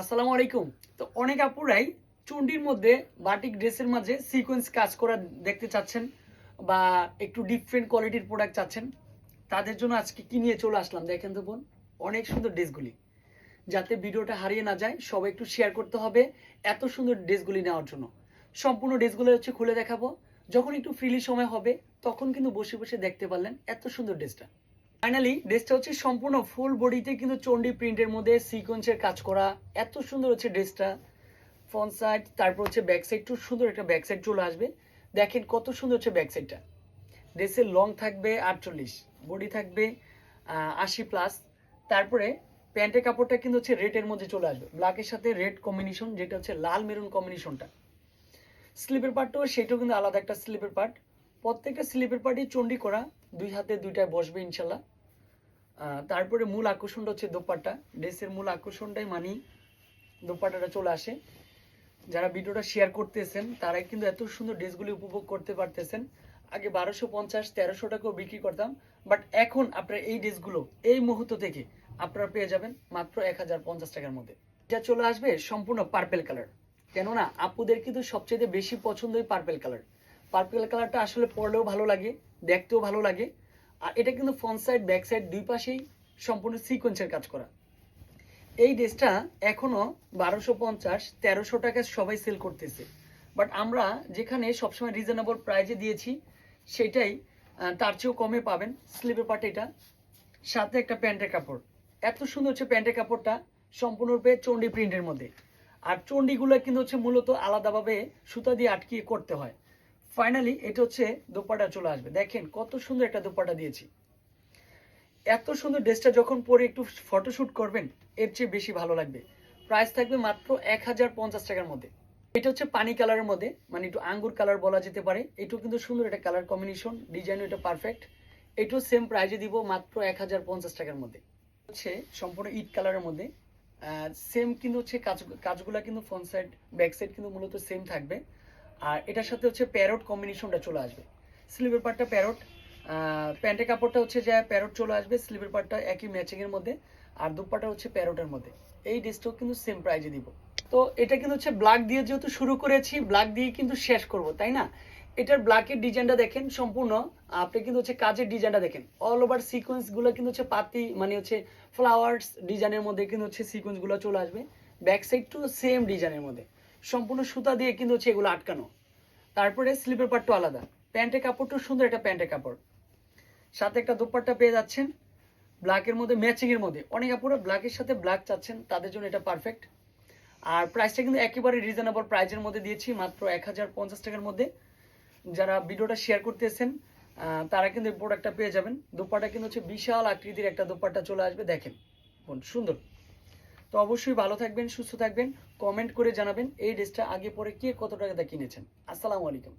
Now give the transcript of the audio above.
আসসালামু আলাইকুম। তো অনেক আপুরাই চুন্ডির মধ্যে বাটিক ড্রেসের মাঝে সিকোয়েন্স কাজ করা দেখতে চাচ্ছেন বা একটু ডিফারেন্ট কোয়ালিটির প্রোডাক্ট চাচ্ছেন। তাদের জন্য আজকে কি নিয়ে চলে আসলাম দেখেন তো বোন, অনেক সুন্দর ড্রেসগুলি। যাতে ভিডিওটা হারিয়ে না যায়, সবাই একটু শেয়ার করতে হবে এত সুন্দর ড্রেসগুলি নেওয়ার জন্য। সম্পূর্ণ ড্রেসগুলো হচ্ছে খুলে দেখাবো। যখন একটু ফ্রিলি সময় হবে, তখন কিন্তু বসে বসে দেখতে পারলেন এত সুন্দর ড্রেসটা। ফাইনালি ড্রেসটা হচ্ছে সম্পূর্ণ ফুল বডিতে কিন্তু চন্ডি প্রিন্টের মধ্যে সিকোয়েন্সের কাজ করা। এত সুন্দর হচ্ছে ড্রেসটা ফ্রন্ট সাইড তারপর হচ্ছে ব্যাক সাইড খুব সুন্দর একটা ব্যাক সাইড চলে আসবে। দেখেন কত সুন্দর হচ্ছে ব্যাক সাইডটা ড্রেসের লং থাকবে আটচল্লিশ বডি থাকবে আশি প্লাস তারপরে প্যান্টের কাপড়টা কিন্তু হচ্ছে রেডের মধ্যে চলে আসবে। ব্ল্যাকের সাথে রেড কম্বিনেশন যেটা হচ্ছে লাল মেরুন কম্বিনেশনটা স্লিপের পার্টটাও সেটাও কিন্তু আলাদা একটা স্লিপের পার্ট প্রত্যেকটা স্লিপের পার্টই চন্ডি করা। দুই হাতে দুইটায় বসবে ইনশাল্লাহ। তারপরে মূল আকর্ষণটা হচ্ছে দোপাট্টা। ড্রেসের মূল আকর্ষণটাই মানি দোপাট্টাটা চলে আসে। যারা ভিডিওটা শেয়ার করতেছেন, তারাই কিন্তু এত সুন্দর ড্রেসগুলি উপভোগ করতে পারতেছেন। আগে বারোশো পঞ্চাশ, তেরোশো টাকাও বিক্রি করতাম। বাট এখন আপনার এই ড্রেসগুলো এই মুহূর্ত থেকে আপনারা পেয়ে যাবেন মাত্র এক হাজার পঞ্চাশ টাকার মধ্যে। এটা চলে আসবে সম্পূর্ণ পার্পেল কালার কেননা আপুদের কিন্তু সবচেয়ে বেশি পছন্দ পছন্দই পার্পেল কালার পার্পেল কালারটা আসলে পরলেও ভালো লাগে, দেখতেও ভালো লাগে। আর এটা কিন্তু ফ্রন্ট সাইড ব্যাক সাইড দুই পাশেই সম্পূর্ণ সিকোয়েন্সের কাজ করা। এই ড্রেসটা এখনও বারোশো পঞ্চাশ, তেরোশো টাকায় সবাই সেল করতেছে। বাট আমরা যেখানে সবসময় রিজনেবল প্রাইজে দিয়েছি, সেটাই তার চেয়েও কমে পাবেন। স্লিপের পার্ট এটা। সাথে একটা প্যান্টের কাপড়। এত সুন্দর হচ্ছে প্যান্টের কাপড়টা সম্পূর্ণরূপে চণ্ডী প্রিন্টের মধ্যে। আর চণ্ডীগুলো কিন্তু হচ্ছে মূলত আলাদাভাবে সুতা দিয়ে আটকিয়ে করতে হয়। ফাইনালি এটা হচ্ছে দোপাটা চলে আসবে। দেখেন কত সুন্দর একটা দোপাটা দিয়েছি। এত সুন্দর ড্রেসটা যখন পরে একটু ফটোশুট করবেন, এর চেয়ে বেশি ভালো লাগবে। প্রাইস থাকবে মাত্র এক হাজার পঞ্চাশ টাকার মধ্যে। এটা হচ্ছে পানি কালারের মধ্যে মানে একটু আঙ্গুর কালার বলা যেতে পারে। এটাও কিন্তু সুন্দর একটা কালার কম্বিনেশন ডিজাইন এটা পারফেক্ট এটাও সেম প্রাইজে দিব মাত্র এক হাজার পঞ্চাশ টাকার মধ্যে। হচ্ছে সম্পূর্ণ ইট কালারের মধ্যে। সেম কিন্তু হচ্ছে কাজ কাজগুলো কিন্তু ফ্রন্ট সাইড ব্যাক সাইড কিন্তু মূলত সেম থাকবে। আর এটার সাথে হচ্ছে প্যারট কম্বিনেশনটা চলে আসবে। স্লিভের পার্টটা প্যারট প্যান্টের কাপড়টা হচ্ছে যা প্যারট চলে আসবে স্লিভের পার্টটা একই ম্যাচিং এর মধ্যে, আর দুপাটা হচ্ছে প্যারটের মধ্যে। এই ড্রেসটাও কিন্তু সেম প্রাইজে দিব। তো এটা কিন্তু হচ্ছে ব্ল্যাক দিয়ে যেহেতু শুরু করেছি ব্ল্যাক দিয়ে কিন্তু শেষ করব, তাই না? এটার ব্ল্যাকের ডিজাইনটা দেখেন সম্পূর্ণ, আপনি কিন্তু হচ্ছে কাজের ডিজাইনটা দেখেন। অল ওভার সিকোয়েন্সগুলো কিন্তু হচ্ছে পাতি মানে হচ্ছে ফ্লাওয়ার্স ডিজাইনের মধ্যে কিন্তু হচ্ছে সিকোয়েন্সগুলো চলে আসবে। ব্যাক সাইড টু সেম ডিজাইনের মধ্যে। সম্পূর্ণ সুতা দিয়ে কিন্তু হচ্ছে এগুলো আটকানো। তারপরে স্লিপের পার্টটা আলাদা। প্যান্টের কাপড়টাও সুন্দর একটা প্যান্টের কাপড়। সাথে একটা দুপাট্টা পেয়ে যাচ্ছেন। ব্ল্যাকের মধ্যে, ম্যাচিং এর মধ্যে। অনেক আপুরা ব্ল্যাকের সাথে ব্ল্যাক চাচ্ছেন, তাদের জন্য এটা পারফেক্ট। আর প্রাইসটা কিন্তু একেবারে রিজনেবল প্রাইজের মধ্যে দিয়েছি, মাত্র এক হাজার পঞ্চাশ টাকার মধ্যে। যারা ভিডিওটা শেয়ার করতেছেন তারা কিন্তু এই প্রোডাক্টটা পেয়ে যাবেন। দোপাটা কিন্তু হচ্ছে বিশাল আকৃতির একটা দোপাট্টা চলে আসবে, দেখেন। সুন্দর। তো অবশ্যই ভালো থাকবেন, সুস্থ থাকবেন কমেন্ট করে জানাবেন এই ড্রেসটা আগে পরে কে কত টাকা কিনেছেন। আসসালামু আলাইকুম।